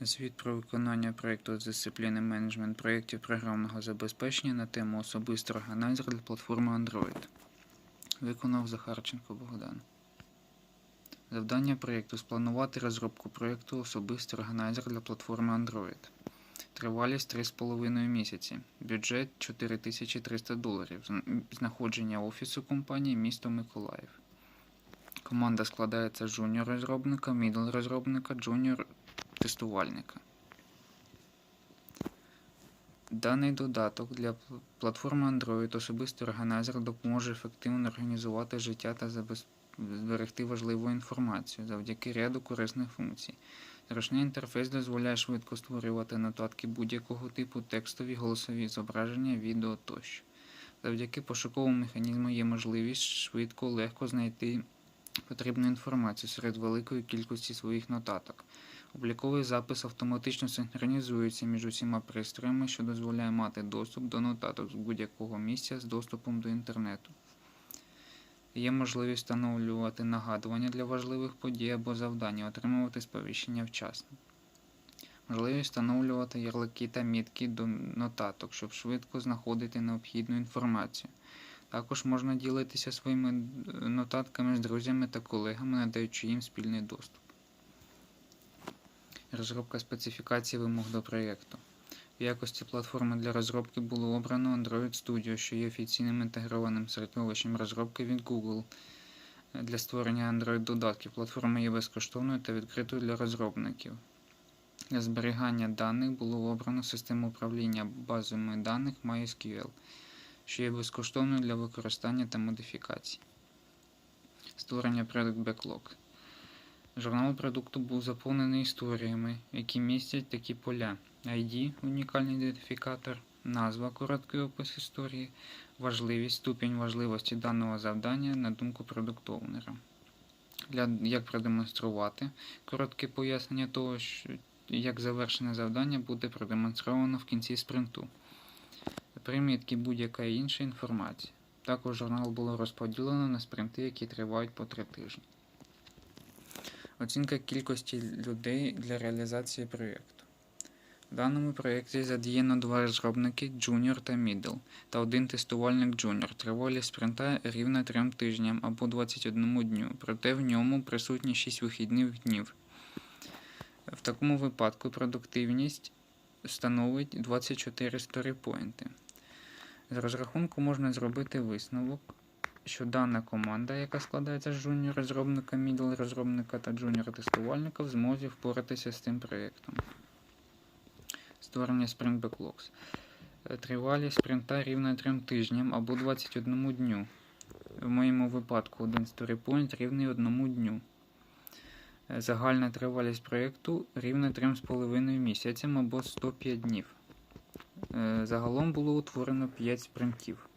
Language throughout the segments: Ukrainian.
Звіт про виконання проєкту з дисципліни менеджмент проєктів програмного забезпечення на тему особистий органайзер для платформи Android. Виконав Захарченко Богдан. Завдання проєкту спланувати розробку проєкту особистий органайзер для платформи Android. Тривалість 3,5 місяці. Бюджет 4300 доларів. Знаходження офісу компанії місто Миколаїв. Команда складається з жуніор розробника, мідл розробника, джуніор тестувальника. Даний додаток для платформи Android особистий органайзер допоможе ефективно організувати життя та зберегти важливу інформацію завдяки ряду корисних функцій. Зручний інтерфейс дозволяє швидко створювати нотатки будь-якого типу, текстові, голосові зображення, відео тощо. Завдяки пошуковому механізму є можливість швидко, легко знайти потрібну інформацію серед великої кількості своїх нотаток. Обліковий запис автоматично синхронізується між усіма пристроями, що дозволяє мати доступ до нотаток з будь-якого місця з доступом до інтернету. Є можливість встановлювати нагадування для важливих подій або завдань, і отримувати сповіщення вчасно. Можливість встановлювати ярлики та мітки до нотаток, щоб швидко знаходити необхідну інформацію. Також можна ділитися своїми е, нотатками з друзями та колегами, надаючи їм спільний доступ. Розробка специфікації вимог до проєкту. В якості платформи для розробки було обрано Android Studio, що є офіційним інтегрованим середовищем розробки від Google. Для створення Android-додатків платформа є безкоштовною та відкритою для розробників. Для зберігання даних було обрано систему управління базами даних MySQL, що є безкоштовною для використання та модифікацій. Створення Product Backlog. Журнал продукту був заповнений історіями, які містять такі поля: ID – унікальний ідентифікатор, назва короткий опис історії, важливість, ступінь важливості даного завдання на думку продуктовнера. Для як продемонструвати коротке пояснення того, що як завершене завдання буде продемонстровано в кінці спринту. Примітки будь-яка інша інформація. Також журнал було розподілено на спринти, які тривають по три тижні. Оцінка кількості людей для реалізації проєкту. В даному проєкті задіяно два розробники Junior та Middle та один тестувальник Junior. Тривалість спринта рівна 3 тижням або 21 дню, проте в ньому присутні 6 вихідних днів. В такому випадку продуктивність становить 24 сторіпоінти. З розрахунку можна зробити висновок, що дана команда, яка складається з junior розробника, мідл розробника та junior тестувальника, в змозі впоратися з цим проєктом. Створення Spring Backlogs. Е, Тривалість спринта рівна 3 тижням або 21 дню. В моєму випадку один storypoint рівний 1 дню. Е, Загальна тривалість проєкту рівна 3,5 місяцям або 105 днів. Е, Загалом було утворено 5 спринтів,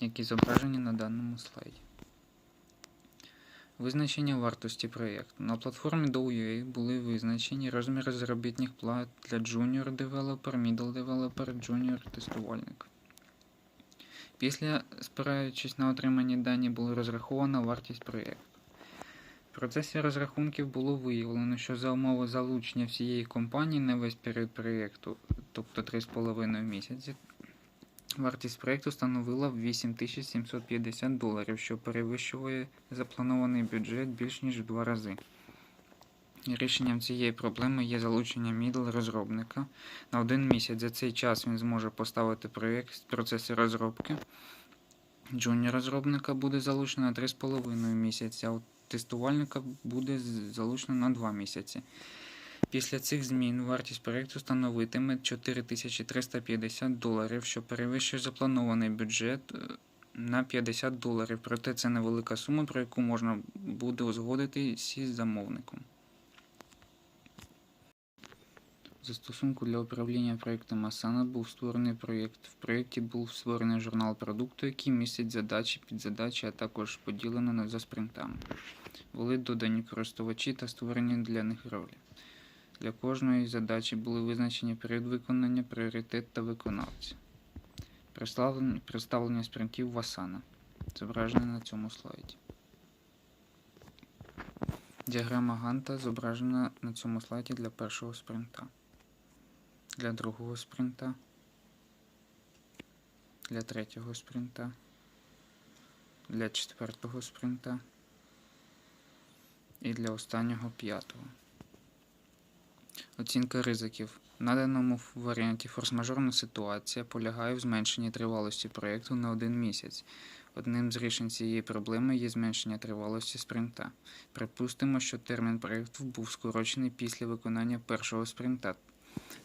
які зображені на даному слайді. Визначення вартості проєкту. На платформі DOUUA були визначені розміри заробітних плат для Junior Developer, Middle Developer, Junior тестувальник. Після, спираючись на отримані дані, була розрахована вартість проєкту. В процесі розрахунків було виявлено, що за умови залучення всієї компанії на весь період проєкту, тобто 3,5 місяці, вартість проєкту становила 8750 доларів, що перевищує запланований бюджет більш ніж в два рази. Рішенням цієї проблеми є залучення мідл розробника. На один місяць за цей час він зможе поставити проєкт в процесі розробки. Джуніор розробника буде залучено на 3,5 місяці, а тестувальника буде залучено на 2 місяці. Після цих змін вартість проєкту становитиме 4350 доларів, що перевищує запланований бюджет е, на 50 доларів. Проте це невелика сума, про яку можна буде узгодити зі замовником. Застосунку для управління проєктом Asana був створений проєкт. В проєкті був створений журнал продукту, який містить задачі, підзадачі, а також поділено за спринтами. Були додані користувачі та створені для них ролі. Для кожної задачі були визначені період виконання, пріоритет та виконавці. Представлення, спринтів в Asana. Зображене на цьому слайді. Діаграма Ганта зображена на цьому слайді для першого спринта, для другого спринта, для третього спринта, для четвертого спринта і для останнього п'ятого. Оцінка ризиків. В наданому варіанті форс-мажорна ситуація полягає в зменшенні тривалості проєкту на один місяць. Одним з рішень цієї проблеми є зменшення тривалості спринта. Припустимо, що термін проєкту був скорочений після виконання першого спринта.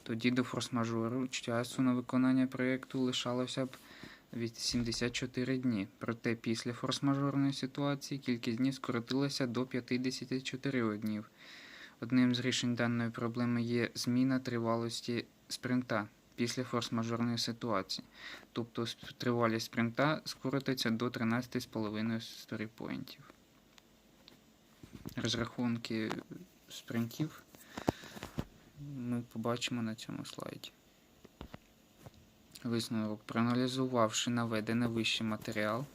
Тоді до форс-мажору часу на виконання проєкту лишалося б від 74 дні. Проте після форс-мажорної ситуації кількість днів скоротилася до 54 днів. Одним з рішень даної проблеми є зміна тривалості спринта після форс-мажорної ситуації. Тобто тривалість спринта скоротиться до 13,5 сторіпоінтів. Розрахунки спринтів ми побачимо на цьому слайді. Висновок. Проаналізувавши наведений вище матеріал,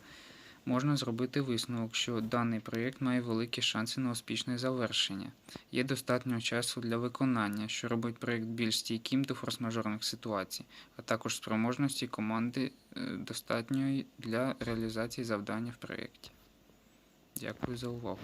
можна зробити висновок, що даний проєкт має великі шанси на успішне завершення. Є достатньо часу для виконання, що робить проєкт більш стійким до форс-мажорних ситуацій, а також спроможності команди е, достатньої для реалізації завдання в проєкті. Дякую за увагу.